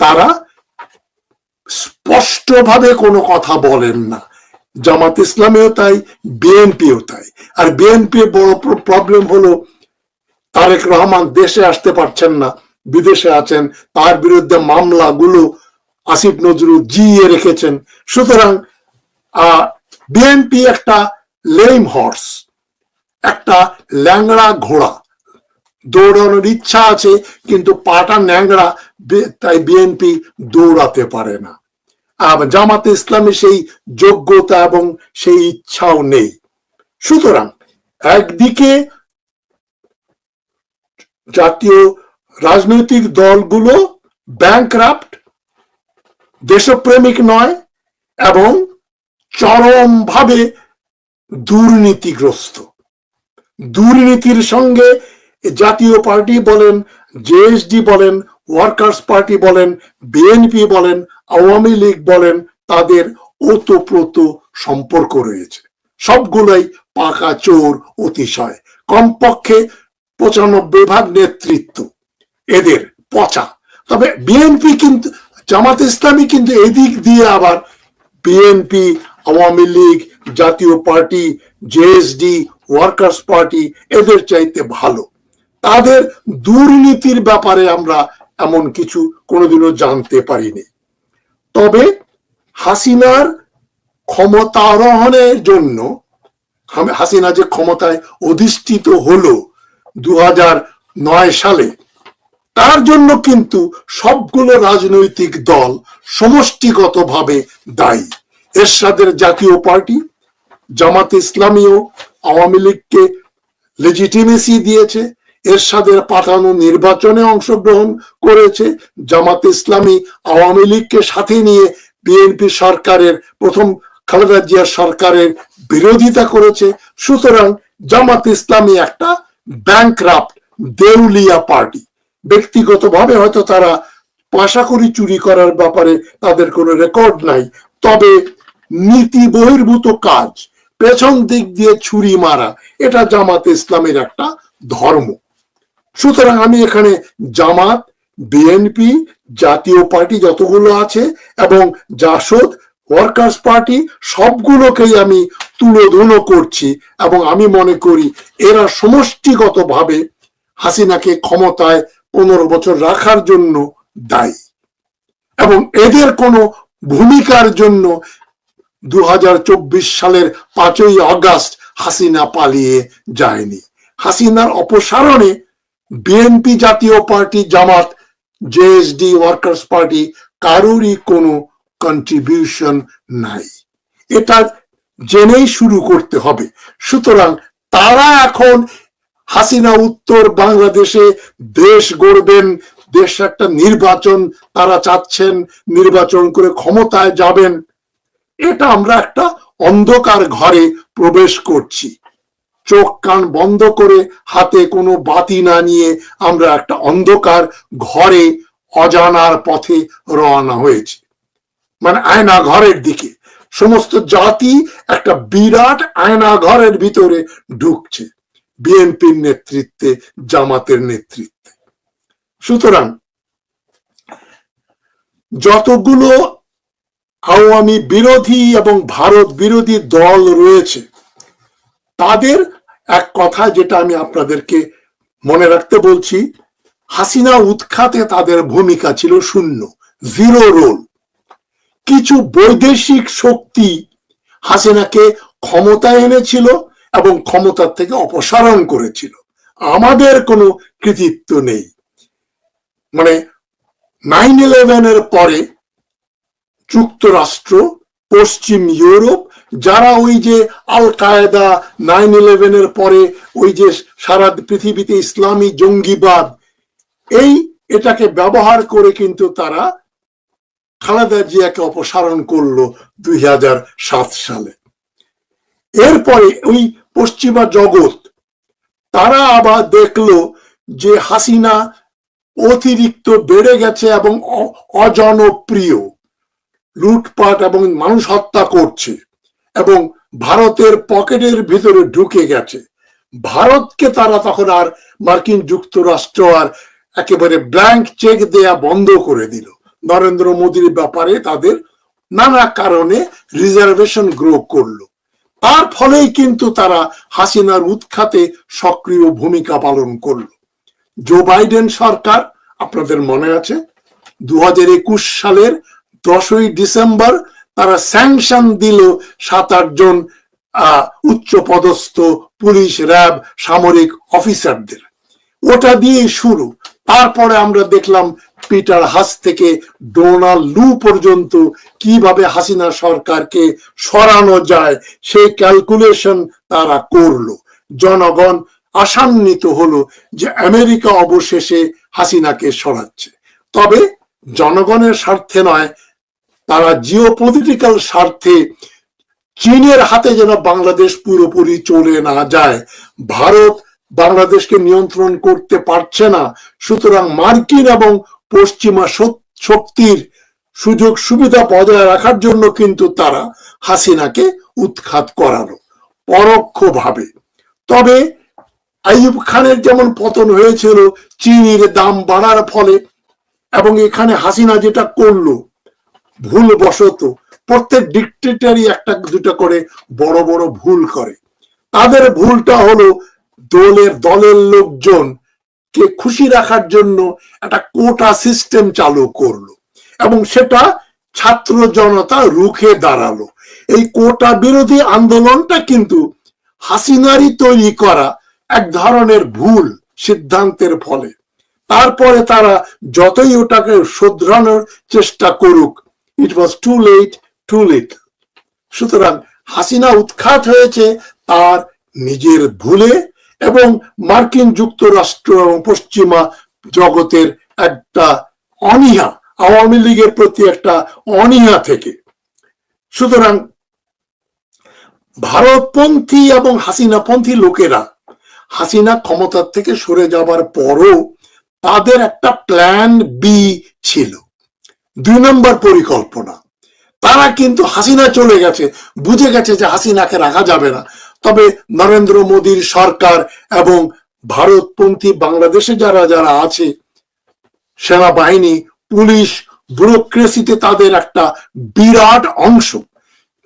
তারা স্পষ্টভাবে কোনো কথা বলেন না। জামাত ইসলামেও তাই, বিএনপিও তাই। আর বিএনপির বড় প্রবলেম হলো, তারেক রহমান দেশে আসতে পারছেন না, বিদেশে আছেন, তার বিরুদ্ধে মামলাগুলো আসিফ নজরুল জিয়ে রেখেছেন। সুতরাং বিএনপি একটা লেম হর্স একটা ল্যাংড়া ঘোড়া। দৌড়ানোর ইচ্ছা আছে, কিন্তু পাটা ন্যাংড়া তাই বিএনপি দৌড়াতে পারে না। আর জামাতে ইসলামী সেই যোগ্যতা এবং সেই ইচ্ছাও নেই। সুতরাং একদিকে জাতীয় রাজনৈতিক দলগুলো ব্যাংক্রাফট দেশপ্রেমিক নয় এবং চরমভাবে দুর্নীতিগ্রস্ত। দুর্নীতির সঙ্গে জাতীয় পার্টি বলেন জেএসডি বলেন ওয়ার্কার্স পার্টি বলেন, বিএনপি বলেন, আওয়ামী লীগ বলেন, তাদের ওতপ্রোত সম্পর্ক রয়েছে। সবগুলোই পাকা চোর অতিশয়। কমপক্ষে পঁচানব্বই ভাগ নেতৃত্ব। এদের পচা। তবে বিএনপি কিন্তু, জামাত ইসলামী কিন্তু এদিক দিয়ে আবার বিএনপি, আওয়ামী লীগ, জাতীয় পার্টি জেএসডি ওয়ার্কার্স পার্টি এদের চাইতে ভালো। তাদের দুর্নীতির ব্যাপারে আমরা এমন কিছু কোনোদিনও জানতে পারিনি। তবে হাসিনার ক্ষমতারোহণের জন্য হাসিনা যে ক্ষমতায় অধিষ্ঠিত হলো দু নয় সালে, তার জন্য কিন্তু সবগুলো রাজনৈতিক দল সমষ্টিগতভাবে দায়ী। এরশাদের জাতীয় পার্টি, জামাত ইসলামীও আওয়ামী লীগকে লেজিটিমেসি দিয়েছে এরশাদের পাঠানো নির্বাচনে অংশগ্রহণ করেছে জামাত ইসলামী আওয়ামী লীগকে সাথে নিয়ে বিএনপি সরকারের, প্রথম খালেদা জিয়া সরকারের বিরোধিতা করেছে। সুতরাং জামাত ইসলামী একটা ব্যাংক্রাফট দেউলিয়া পার্টি ব্যক্তিগতভাবে হয়তো তারা পয়সা করি চুরি করার ব্যাপারে তাদের কোনো রেকর্ড নাই। তবে নীতি বহির্ভূত কাজ, পেছন দিক দিয়ে ছুরি মারা, এটা জামাত ইসলামের একটা ধর্ম। সুতরাং আমি এখানে জামাত বিএনপি জাতীয় পার্টি যতগুলো আছে, এবং জাসদ ওয়ার্কার্স পার্টি সবগুলোকেই আমি তুলোধুলো করছি, এবং আমি মনে করি এরা সমষ্টিগতভাবে হাসিনাকে ক্ষমতায় পনেরো বছর রাখার জন্য দায়ী। এবং এদের কোনো ভূমিকার জন্য দু হাজার চব্বিশ সালের পাঁচই আগস্ট হাসিনা পালিয়ে যায়নি। হাসিনার অপসারণে BNP Jatiya party, Jamaat JSD workers party কারোরই কোনো কন্ট্রিবিউশন নাই। এটা জেনেই শুরু করতে হবে। সুতরাং তারা এখন হাসিনা উত্তর বাংলাদেশে দেশ গড়বেন, দেশ একটা নির্বাচন তারা চাচ্ছেন, নির্বাচন করে ক্ষমতায় যাবেন। এটা আমরা একটা অন্ধকার ঘরে প্রবেশ করছি। চোখ কান বন্ধ করে হাতে কোনো বাতি না নিয়ে আমরা একটা অন্ধকার ঘরে অজানার পথে রওনা হয়েছি। মানে আয়না ঘরের দিকে। সমস্ত জাতি একটা বিরাট আয়না ঘরের ভিতরে ঢুকছে। বিএনপির নেতৃত্বে, জামাতের নেতৃত্বে। সুতরাং যতগুলো আওয়ামী বিরোধী এবং ভারত বিরোধী দল রয়েছে, তাদের এক কথা যেটা আমি আপনাদেরকে মনে রাখতে বলছি, হাসিনা উৎখাতে তাদের ভূমিকা ছিল শূন্য জিরো রোল কিছু বৈদেশিক শক্তি হাসিনাকে ক্ষমতায় এনেছিল এবং ক্ষমতার থেকে অপসারণ করেছিল। আমাদের কোনো কৃতিত্ব নেই। মানে নাইন ইলেভেনের পরে যুক্তরাষ্ট্র, পশ্চিম ইউরোপ যারা ওই যে আল কায়দা নাইন ইলেভেনের পরে ওই যে সারা পৃথিবীতে ইসলামী জঙ্গিবাদ, এই এটাকে ব্যবহার করে কিন্তু তারা খালেদা জিয়াকে অপসারণ করল দুই হাজার সাত সালে। এরপরে ওই পশ্চিমা জগৎ, তারা আবার দেখল যে হাসিনা অতিরিক্ত বেড়ে গেছে এবং অজনপ্রিয়। লুটপাট এবং মানুষ হত্যা করছে। এবং ভারতের পকেটের ভিতরে ঢুকে গেছে। ভারতকে তারা তখন আর মার্কিন যুক্তরাষ্ট্র আর একেবারে ব্ল্যাঙ্ক চেক দেয়া বন্ধ করে দিল। নরেন্দ্র মোদীর ব্যাপারে তাদের নানা কারণে রিজার্ভেশন গ্রো করল। তার ফলেই কিন্তু তারা হাসিনার উৎখাতে সক্রিয় ভূমিকা পালন করল। জো বাইডেন সরকার, আপনাদের মনে আছে দু হাজার একুশ সালের দশই ডিসেম্বর তারা স্যাংশন দিল সাত আট জন উচ্চ পদস্থ পুলিশ, র্যাব, সামরিক অফিসারদের। ওটা দিয়ে শুরু। তারপরে আমরা দেখলাম পিটার হাস থেকে ডোনাল্ড লু পর্যন্ত কীভাবে হাসিনা সরকারকে সরানো যায়, সেই ক্যালকুলেশন তারা করল। জনগণ আশান্বিত হলো যে আমেরিকা অবশেষে হাসিনাকে সরাচ্ছে। তবে জনগণের স্বার্থে নয় তারা জিও পলিটিক্যাল স্বার্থে চীনের হাতে যেন বাংলাদেশ পুরোপুরি চলে না যায়। ভারত বাংলাদেশকে নিয়ন্ত্রণ করতে পারছে না। সুতরাং মার্কিন এবং পশ্চিমা শক্তির সুযোগ সুবিধা বজায় রাখার জন্য কিন্তু তারা হাসিনাকে উৎখাত করানো পরোক্ষভাবে। তবে আইয়ুব খানের যেমন পতন হয়েছিল, চিনির দাম বাড়ার ফলে এবং এখানে হাসিনা যেটা করল ভুল বশত প্রত্যেক ডিকটেটারই একটা দুটো করে বড় বড় ভুল করে। তাদের ভুলটা হলো দলের দলের লোকজন কে খুশি রাখার জন্য একটা কোটা সিস্টেম চালু করল এবং সেটা ছাত্র জনতা রুখে দাঁড়াল। এই কোটা বিরোধী আন্দোলনটা কিন্তু হাসিনারি তৈরি করা এক ধরনের ভুল সিদ্ধান্তের ফলে। তারপরে তারা যতই ওটাকে শোধরানোর চেষ্টা করুক it was too late too late সুতরাং হাসিনা উৎখাত হয়েছে তার নিজের ভুলে এবং মার্কিন যুক্তরাষ্ট্র এবং পশ্চিমা জগতের একটা অনীহা, আওয়ামী লীগের প্রতি একটা অনীহা থেকে। সুতরাং ভারতপন্থী এবং হাসিনাপন্থী লোকেরা হাসিনা ক্ষমতার থেকে সরে যাবার পরও তাদের একটা প্ল্যান বি ছিল। দুই নম্বর পরিকল্পনা। তারা কিন্তু হাসিনা চলে গেছে, বুঝে গেছে যে হাসিনাকে রাখা যাবে না। তবে নরেন্দ্র মোদীর সরকার এবং ভারতপন্থী বাংলাদেশে যারা যারা আছে, সেনাবাহিনী, পুলিশ, ব্যুরোক্রেসিতে তাদের একটা বিরাট অংশ।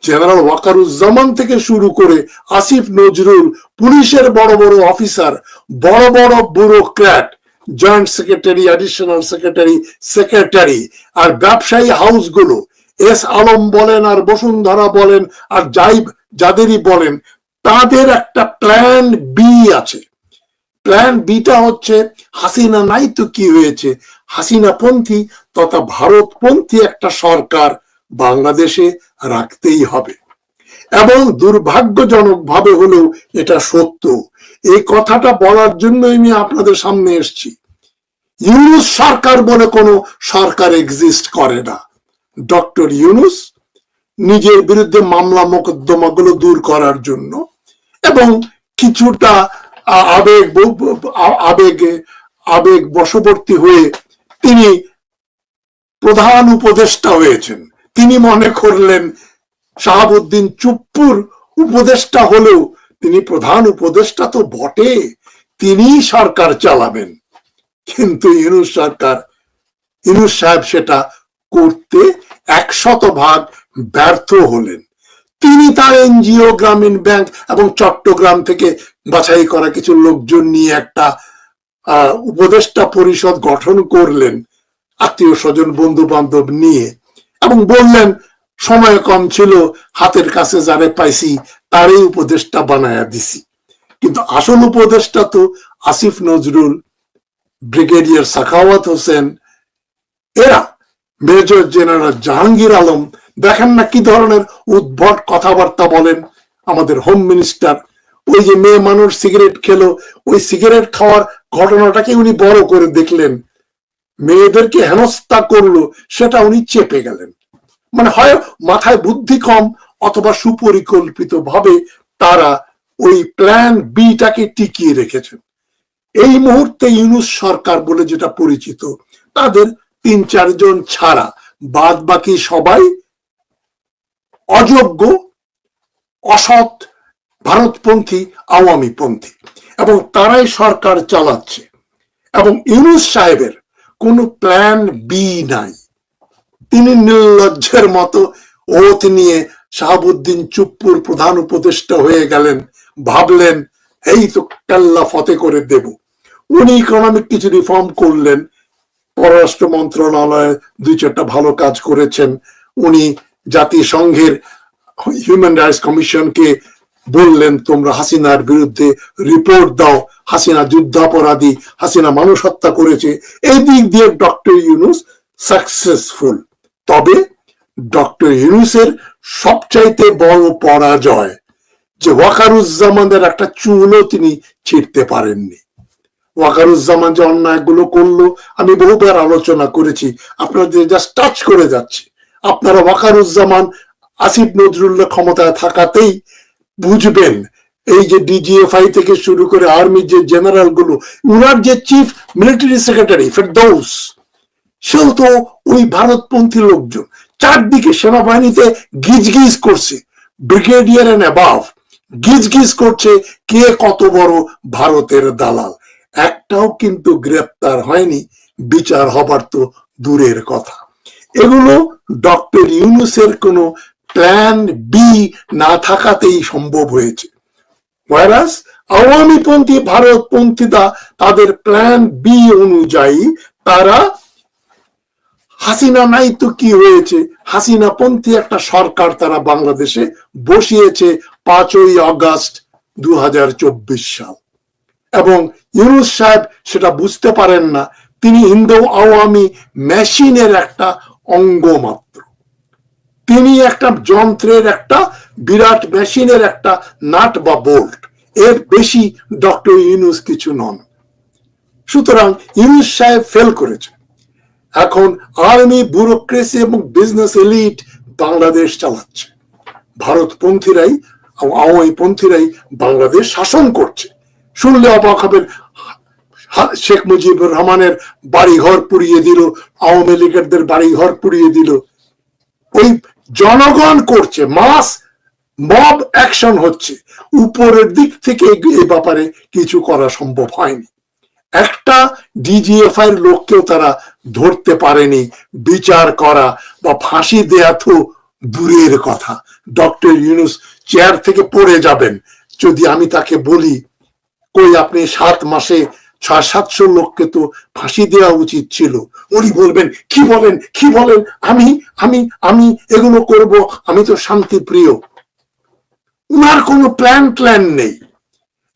জেনারেল ওয়াকারুজ্জামান থেকে শুরু করে আসিফ নজরুল, পুলিশের বড় বড় অফিসার, বড় বড় bureaucrat joint secretary additional secretary secretary আর ব্যবসায়ী হাউসগুলো, এস আলম বলেন আর বসুন্ধরা বলেন আর যাই যাদেরই বলেন, তাদের একটা প্ল্যান বি আছে। প্ল্যান বিটা হচ্ছে, হাসিনা নাই তো কি হয়েছে? হাসিনা পন্থী তথা ভারতপন্থী একটা সরকার বাংলাদেশে রাখতেই হবে। এবং দুর্ভাগ্যজনক ভাবে হলেও এটা সত্য। এই কথাটা বলার জন্য আমি আপনাদের সামনে এসছি। ইউনুস সরকার বলে কোনো সরকার এক্সিস্ট করে না। ডক্টর ইউনুস নিজের বিরুদ্ধে মামলা মোকদ্দমাগুলো দূর করার জন্য এবং কিছুটা আবেগ আবেগে, আবেগ বশবর্তী হয়ে তিনি প্রধান উপদেষ্টা হয়েছেন। তিনি মনে করলেন শাহাবুদ্দিন চুপ্পুর উপদেষ্টা হলেও তিনি প্রধান উপদেষ্টা তো বটে তিনি সরকার চালাবেন। কিন্তু ইনুস সরকার ইনুস সাহেব সেটা করতে একশত ভাগ ব্যর্থ হলেন। তিনি তার এনজিও, গ্রামীণ ব্যাংক এবং চট্টগ্রাম থেকে বাছাই করা কিছু লোকজন নিয়ে একটা উপদেষ্টা পরিষদ গঠন করলেন আত্মীয় স্বজন বন্ধু বান্ধব নিয়ে এবং বললেন সময় কম ছিল, হাতের কাছে যারে পাইছি, তারই উপদেষ্টা বানায়া দিছি। কিন্তু আসল উপদেষ্টা তো আসিফ নজরুল, ব্রিগেডিয়ার সাখাওয়াত হোসেন, এরা মেজর জেনারেল জাহাঙ্গীর আলম। দেখেন না কি ধরনের উদ্ভট কথাবার্তা বলেন আমাদের হোম মিনিস্টার। ওই যে মেয়ে মানুষ সিগারেট খেলো, ওই সিগারেট খাওয়ার ঘটনাটাকে উনি বড় করে দেখলেন। মেয়েদেরকে হেনস্থা করল, সেটা উনি চেপে গেলেন। মানে হয় মাথায় বুদ্ধি কম অথবা সুপরিকল্পিত ভাবে তারা ওই প্ল্যান বিটাকে টিকিয়ে রেখেছেন। এই মুহূর্তে ইউনুস সরকার বলে যেটা পরিচিত, তাদের তিন চারজন ছাড়া বাদ বাকি সবাই অযোগ্য, অসৎ ভারতপন্থী আওয়ামী পন্থী এবং তারাই সরকার চালাচ্ছে এবং ইউনুস সাহেবের কোনো প্ল্যান বি নাই। তিনি নির্লজ্জের মতো ওত নিয়ে শাহাবুদ্দিন চুপ্পুর প্রধান উপদেষ্টা হয়ে গেলেন। ভাবলেন, এই তো কাল্লা ফতে করে দেব। উনি ইকোনমিক কিছু রিফর্ম করলেন। পররাষ্ট্র মন্ত্রণালয়ে দুই চারটা ভালো কাজ করেছেন। উনি জাতিসংঘের হিউম্যান রাইটস কমিশনকে বললেন, তোমরা হাসিনার বিরুদ্ধে রিপোর্ট দাও। হাসিনা যুদ্ধাপরাধী, হাসিনা মানুষ হত্যা করেছে। এই দিক দিয়ে ডক্টর ইউনুস সাকসেসফুল তবে ডক্টর ইউনুসের সবচাইতে বড় পরাজয় যে ওয়াকারুজ্জামানের একটা চুলও তিনি ছিঁড়তে পারেননি। ওয়াকারুজ্জামান যে অন্যায়গুলো করল, আমি বহুবার আলোচনা করেছি আপনাদের জাস্ট টাচ করে যাচ্ছে, আপনারা ওয়াকারুজ্জামান, আসিফ নজরুল্লাহ ক্ষমতায় থাকাতেই বুঝবেন, এই যে ডিজিএফআই থেকে শুরু করে আর্মির যে জেনারেলগুলো, উনার যে চিফ মিলিটারি সেক্রেটারি ফেরদৌস সেও তো ওই ভারতপন্থী লোকজন। চারদিকে সেনাবাহিনীতে গিজ গিজ করছে। ব্রিগেডিয়ার এন্ড অ্যাবাভ গিজ গিজ করছে কে কত বড় ভারতের দালাল। একটাও কিন্তু গ্রেপ্তার হয়নি, বিচার হবার তো দূরের কথা। এগুলো ডক্টর ইউনুসের কোনো প্ল্যান বি না থাকাতেই সম্ভব হয়েছে। ভাইরাস আওয়ামী পন্থী ভারতপন্থীরা তাদের প্ল্যান বি অনুযায়ী তারা হাসিনা নাই তো কি হয়েছে? হাসিনা পন্থী একটা সরকার তারা বাংলাদেশে বসিয়েছে পাঁচই আগস্ট দু সাল। এবং ইউনুস সাহেব সেটা বুঝতে পারেন না, তিনি ইন্দো আওয়ামী মেশিনের একটা অঙ্গ মাত্র। তিনি একটা যন্ত্রের একটা বিরাট মেশিনের একটা নাট বা বোল্ট, এর বেশি ডক্টর ইউনুস কিছু নন। সুতরাং ইউনুস সাহেব ফেল করেছে এখন আর্মি, ব্যুরোক্রেসি এবং বিজনেস এলিট বাংলাদেশ চালাচ্ছে। ভারতপন্থীরাই আওয়ামী পন্থীরাই বাংলাদেশ শাসন করছে। শুনলে অবাক হবেন শেখ মুজিবুর রহমানের বাড়ি ঘর পুড়িয়ে দিল, আওয়ামী লীগেরদের বাড়ি ঘর পুড়িয়ে দিল। ওই জনগণ করছে, মাস মব অ্যাকশন হচ্ছে। উপরের দিক থেকে এই ব্যাপারে কিছু করা সম্ভব হয়নি। একটা ডিজিএফআই এর লোককেও তারা ধরতে পারেনি, বিচার করা বা ফাঁসি দেয়া তো দূরের কথা। ডক্টর ইউনুস চেয়ার থেকে পড়ে যাবেন। যদি আমি তাকে বলি, কই আপনি সাত মাসে ছয়, সাতশো লোককে তো ফাঁসি দেওয়া উচিত ছিল। উনি বলবেন, কি বলেন কি বলেন? আমি আমি আমি এগুলো করব, আমি তো শান্তি প্রিয় উনার কোনো প্ল্যান প্ল্যান নেই।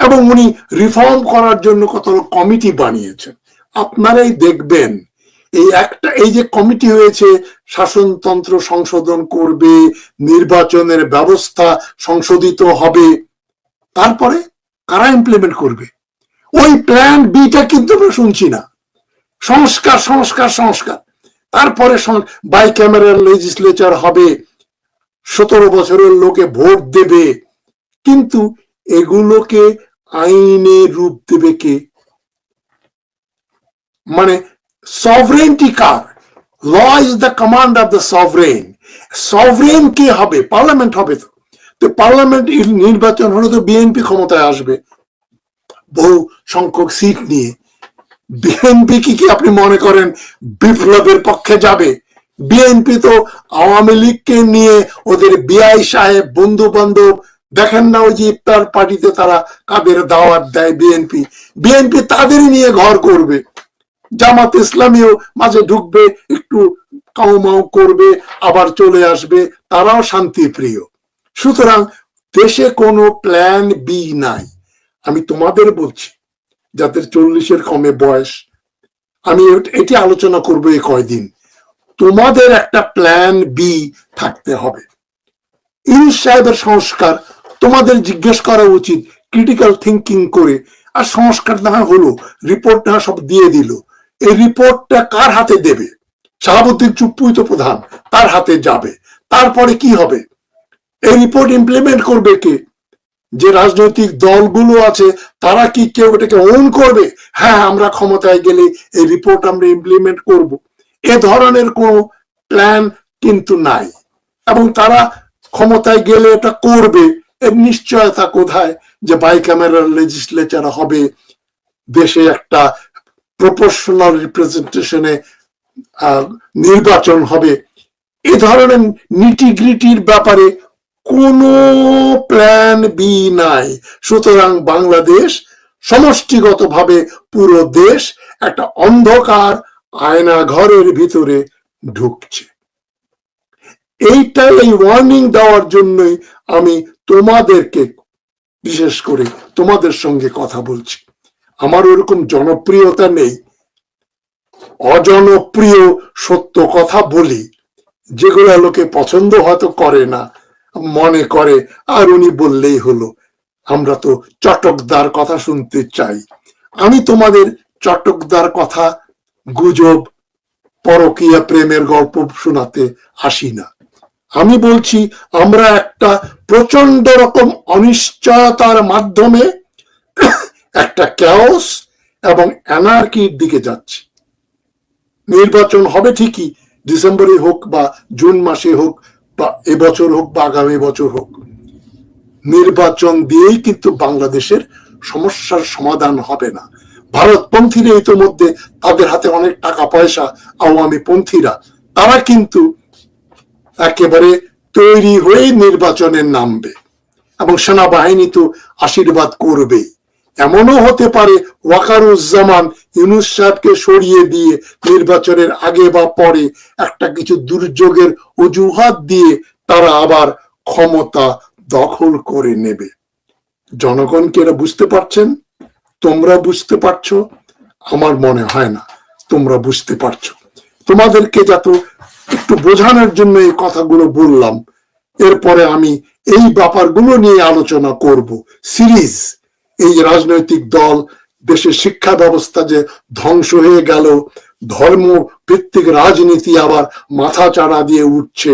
এবং উনি রিফর্ম করার জন্য কত কমিটি বানিয়েছেন। আপনারাই দেখবেন এই একটা, এই যে কমিটি হয়েছে, শাসনতন্ত্র সংশোধন করবে, নির্বাচনের ব্যবস্থা সংশোধিত হবে, তারপরে কারা ইমপ্লিমেন্ট করবে? ওই প্ল্যান বিটা কিন্তু আমরা শুনছি না। সংস্কার সংস্কার সংস্কার। তারপরে বাই ক্যামেরার লেজিসলেচার হবে, সতেরো বছরের লোকে ভোট দেবে। কিন্তু এগুলোকে আইনে রূপ দেবে কে? মানে sovereignty car law is the command of the sovereign sovereign কে হবে পার্লামেন্ট হবে তো তো পার্লামেন্ট নির্বাচন হলে তো বিএনপি ক্ষমতায় আসবে। বহু সংখ্যক সিট নিয়ে। বিএনপি কি কি আপনি মনে করেন বিপ্লবের পক্ষে যাবে? বিএনপি তো আওয়ামী লীগকে নিয়ে ওদের বিআই সাহেব, বন্ধু বান্ধব, দেখেন না ওই যে ইফতার পার্টিতে তারা কাদের দাওয়াত দেয় বিএনপি বিএনপি তাদের নিয়ে ঘর করবে। জামাত ইসলামীও মাঝে ঢুকবে, একটু কাউমাউ করবে, আবার চলে আসবে, তারাও শান্তি প্রিয় সুতরাং দেশে কোনো প্ল্যান বি নাই। আমি তোমাদের বলছি, যাদের চল্লিশের কমে বয়স, আমি এটি আলোচনা করব এই কয়দিন। তোমাদের একটা প্ল্যান বি থাকতে হবে। ইউনুস সাহেবের সংস্কার তোমাদের জিজ্ঞেস করা উচিত ক্রিটিক্যাল থিঙ্কিং করে, আর সংস্কার না হলো রিপোর্ট না সব দিয়ে দিল। এই রিপোর্টটা কার হাতে দেবে? শাহাবুদ্দিন চুপ্পুই তো প্রধান, তার হাতে যাবে। তারপরে কি হবে? এই রিপোর্ট ইমপ্লিমেন্ট করবে কে? যে রাজনৈতিক দলগুলো আছে, তারা কি কেউ এটাকে ওন করবে? হ্যাঁ আমরা ক্ষমতায় গেলে এই রিপোর্ট আমরা ইমপ্লিমেন্ট করব। এ ধরনের কোনো প্ল্যান কিন্তু নাই। এবং তারা ক্ষমতায় গেলে এটা করবে, এর নিশ্চয়তা কোথায়? যে বাই ক্যামেরার লেজিসলেচার হবে, দেশে একটা প্রপোর্শনাল রিপ্রেজেন্টেশনে নির্বাচন হবে। এ ধরনের নিটিগ্রিটির ব্যাপারে কোনো প্ল্যান বি নাই। সুতরাং বাংলাদেশ সমষ্টিগতভাবে পুরো দেশ একটা অন্ধকার আয়না ঘরের ভিতরে ঢুকছে। এইটা এই ওয়ার্নিং দেওয়ার জন্যই আমি তোমাদেরকে, বিশেষ করে তোমাদের সঙ্গে কথা বলছি। আমার ওরকম জনপ্রিয়তা নেই। অজনপ্রিয় সত্য কথা বলি। যেগুলো লোকে পছন্দ হয়তো করে না, মনে করে, আর উনি বললেই হলো, আমরা তো চটকদার কথা শুনতে চাই। আমি তোমাদের চটকদার কথা, গুজব, পরকীয়া প্রেমের গল্প শোনাতে আসি না। আমি বলছি, আমরা একটা প্রচণ্ড রকম অনিশ্চয়তার মাধ্যমে একটা ক্যাওস এবং অ্যানার্কির দিকে যাচ্ছে। নির্বাচন হবে ঠিকই, ডিসেম্বরে হোক বা জুন মাসে হোক বা এবছর হোক বা আগামী বছর হোক। নির্বাচন দিয়েই কিন্তু বাংলাদেশের সমস্যার সমাধান হবে না। ভারতপন্থীরা ইতিমধ্যে তাদের হাতে অনেক টাকা পয়সা, আওয়ামী পন্থীরা। তারা কিন্তু একেবারে তৈরি হয়ে নির্বাচনে নামবে এবং সেনাবাহিনী তো আশীর্বাদ করবেই। এমনও হতে পারে ওয়াকারুজ্জামান ইউনুস সাহেবকে সরিয়ে দিয়ে নির্বাচনের আগে বা পরে একটা কিছু দুর্যোগের অজুহাত দিয়ে তারা আবার ক্ষমতা দখল করে নেবে। জনগণকে এরা বুঝতে পারছেন? তোমরা বুঝতে পারছ? আমার মনে হয় না। তোমরা বুঝতে পারছ। তোমাদেরকে যত একটু বোঝানোর জন্য এই কথাগুলো বললাম, এরপরে আমি এই ব্যাপারগুলো নিয়ে আলোচনা করব। সিরিজ এই রাজনৈতিক দল দেশের শিক্ষা ব্যবস্থা যে ধ্বংস হয়ে গেল, ধর্ম ভিত্তিক রাজনীতি আবার মাথা চাড়া দিয়ে উঠছে।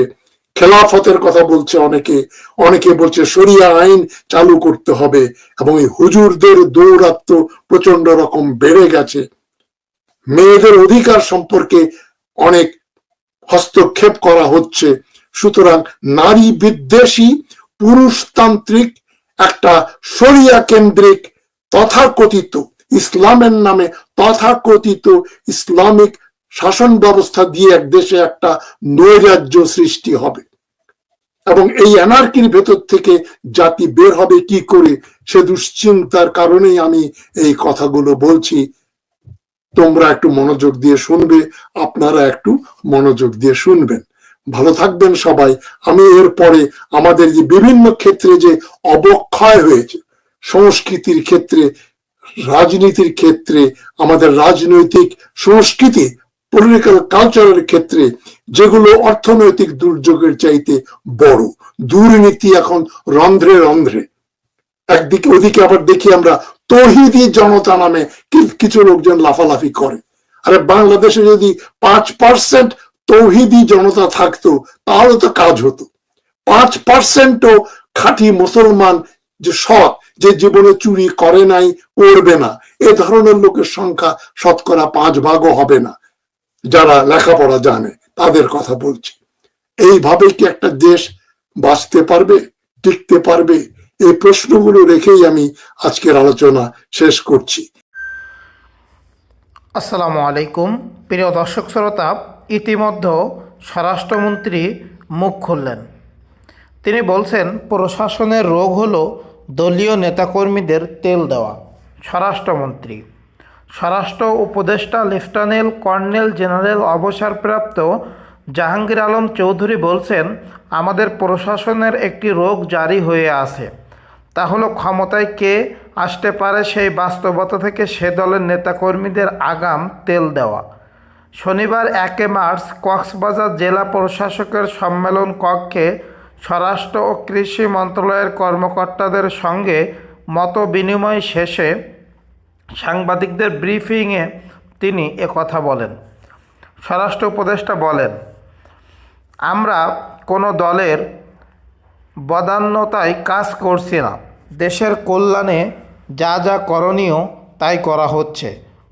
খেলাফতের কথা বলছে অনেকে। অনেকে বলছে শরিয়া আইন চালু করতে হবে এবং এই হুজুরদের দৌরাত্ম প্রচণ্ড রকম বেড়ে গেছে। মেয়েদের অধিকার সম্পর্কে অনেক হস্তক্ষেপ করা হচ্ছে। সুতরাং নারী বিদ্বেষী, পুরুষতান্ত্রিক একটা শরিয়া কেন্দ্রিক তথাকথিত ইসলামের নামে তথাকথিত ইসলামিক শাসন ব্যবস্থা দিয়ে এক দেশে একটা নৈরাজ্য সৃষ্টি হবে। এবং এই অ্যানার্কির ভেতর থেকে জাতি বের হবে কি করে সে দুশ্চিন্তার কারণেই আমি এই কথাগুলো বলছি। তোমরা একটু মনোযোগ দিয়ে শুনবে, আপনারা একটু মনোযোগ দিয়ে শুনবেন। ভালো থাকবেন সবাই। আমি এরপরে আমাদের যে বিভিন্ন ক্ষেত্রে যে অবক্ষয় হয়েছে, সংস্কৃতির ক্ষেত্রে, রাজনীতির ক্ষেত্রে, আমাদের রাজনৈতিক সংস্কৃতি পলিটিক্যাল কালচারের ক্ষেত্রে, যেগুলো অর্থনৈতিক দুর্যোগের চাইতে বড়। দুর্নীতি এখন রন্ধ্রে রন্ধ্রে। একদিকে ওদিকে আবার দেখি আমরা তহিদি জনতা নামে কিছু লোকজন লাফালাফি করে। আরে বাংলাদেশে যদি পাঁচ পার্সেন্ট তৌহিদি জনতা থাকতো, তাহলে তো কাজ হতো। পাঁচ পার্সেন্টও খাঁটি মুসলমান যে সৎ, যে জীবনে চুরি করে নাই, করবে না। এ ধরনের লোকের সংখ্যা শতকরা পাঁচ ভাগও হবে না, যারা লেখাপড়া জানে, তাদের কথা বলছি। এইভাবে কি একটা দেশ বাঁচতে পারবে, টিকতে পারবে? এই প্রশ্নগুলো রেখেই আমি আজকের আলোচনা শেষ করছি। আসসালামু আলাইকুম। প্রিয় দর্শক শ্রোতা ইতিমধ্যে স্বরাষ্ট্রমন্ত্রী মুখ খুললেন। তিনি বলছেন, প্রশাসনের রোগ হলো দলীয় নেতাকর্মীদের তেল দেওয়া, স্বরাষ্ট্রমন্ত্রী। স্বরাষ্ট্র উপদেষ্টা লেফটেন্যান্ট কর্নেল জেনারেল অবসরপ্রাপ্ত জাহাঙ্গীর আলম চৌধুরী বলছেন, আমাদের প্রশাসনের একটি রোগ জারি হয়ে আছে। তা হলো ক্ষমতায় কে আসতে পারে সেই বাস্তবতা থেকে সে দলের নেতাকর্মীদের আগাম তেল দেওয়া। শনিবার একে মার্চ কক্সবাজার জেলা প্রশাসকের সম্মেলন কক্ষে স্বরাষ্ট্র ও কৃষি মন্ত্রণালয়ের কর্মকর্তাদের সঙ্গে মত বিনিময় শেষে সাংবাদিকদের ব্রিফিংয়ে তিনি একথা বলেন। স্বরাষ্ট্র উপদেষ্টা বলেন, আমরা কোনো দলের বদান্যতায় কাজ করছি না। দেশের কল্যাণে যা যা করণীয় তাই করা হচ্ছে।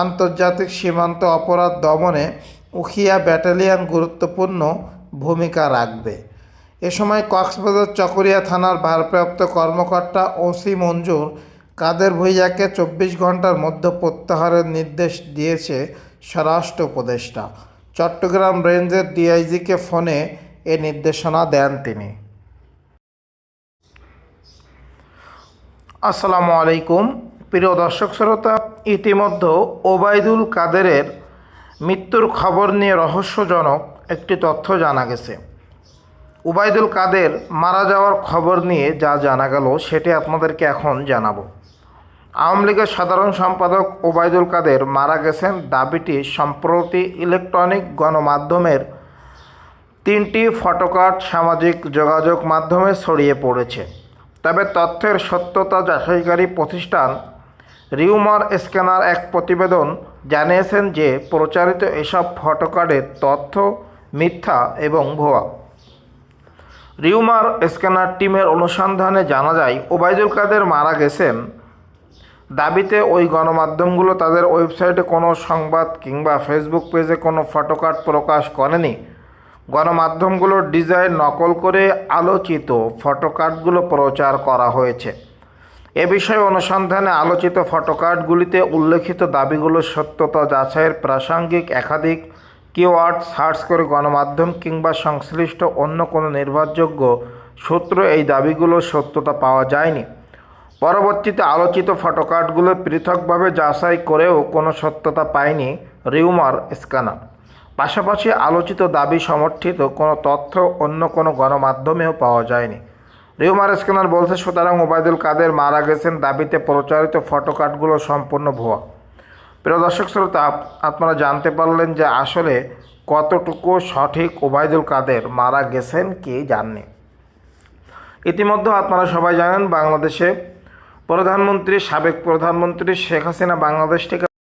আন্তর্জাতিক সীমান্ত অপরাধ দমনে উখিয়া ব্যাটালিয়ন গুরুত্বপূর্ণ ভূমিকা রাখবে। এ সময় কক্সবাজার চকরিয়া থানার ভারপ্রাপ্ত কর্মকর্তা ওসি মঞ্জুর কাদের ভুইয়াকে চব্বিশ ঘণ্টার মধ্যে প্রত্যাহারের নির্দেশ দিয়েছে স্বরাষ্ট্র উপদেষ্টা। চট্টগ্রাম রেঞ্জের ডিআইজিকে ফোনে এ নির্দেশনা দেন তিনি। আসসালামু আলাইকুম। প্রিয় দর্শক শ্রোতা ইতিমধ্যে ওবায়দুল কাদেরের মৃত্যুর খবর নিয়ে রহস্যজনক একটি তথ্য জানা গেছে। উবায়দুল কাদের মারা যাওয়ার খবর নিয়ে যা জানা গেল, সেটি আপনাদেরকে এখন জানাব। আওয়ামী লীগের সাধারণ সম্পাদক ওবায়দুল কাদের মারা গেছেন দাবিটি সম্প্রতি ইলেকট্রনিক গণমাধ্যমের তিনটি ফটোকার্ড সামাজিক যোগাযোগ মাধ্যমে ছড়িয়ে পড়েছে। তবে তথ্যের সত্যতা যাচাইকারী প্রতিষ্ঠান রিউমার স্ক্যানার এক প্রতিবেদন জানিয়েছেন যে প্রচারিত এসব ফটোকার্ডের তথ্য, মিথ্যা এবং ভুয়া। রিউমার স্ক্যানার টিমের অনুসন্ধানে জানা যায়, ওবায়দুল কাদের মারা গেছেন। দাবিতে ওই গণমাধ্যমগুলো তাদের ওয়েবসাইটে কোনো সংবাদ কিংবা ফেসবুক পেজে কোনো ফটোকার্ড প্রকাশ করেনি। গণমাধ্যমগুলোর ডিজাইন নকল করে আলোচিত ফটোকার্ডগুলো প্রচার করা হয়েছে। এ বিষয়ে অনুসন্ধানে আলোচিত ফটোকার্ডগুলিতে উল্লেখিত দাবিগুলোর সত্যতা যাচাইয়ের প্রাসঙ্গিক, একাধিক কিওয়ার্ড সার্চ করে গণমাধ্যম কিংবা সংশ্লিষ্ট অন্য কোনো নির্ভরযোগ্য সূত্র এই দাবিগুলোর সত্যতা পাওয়া যায়নি। পরবর্তীতে আলোচিত ফটোকার্ডগুলো পৃথকভাবে যাচাই করেও কোনো সত্যতা পায়নি রিউমার স্ক্যানার। পাশাপাশি আলোচিত দাবি সমর্থিত কোনো তথ্য অন্য কোনো গণমাধ্যমেও পাওয়া যায়নি। রিউমার স্ক্যানার বলছে, সুতরাং ওবায়দুল কাদের মারা গেছেন দাবিতে প্রচারিত ফটোকার্ডগুলো সম্পূর্ণ ভুয়া। প্রিয় দর্শক শ্রোতা, আপনারা জানতে পারলেন যে আসলে কতটুকু সঠিক ওবায়দুল কাদের মারা গেছেন কি জাননি। ইতিমধ্যে আপনারা সবাই জানেন, বাংলাদেশে প্রধানমন্ত্রী, সাবেক প্রধানমন্ত্রী শেখ হাসিনা বাংলাদেশ থেকে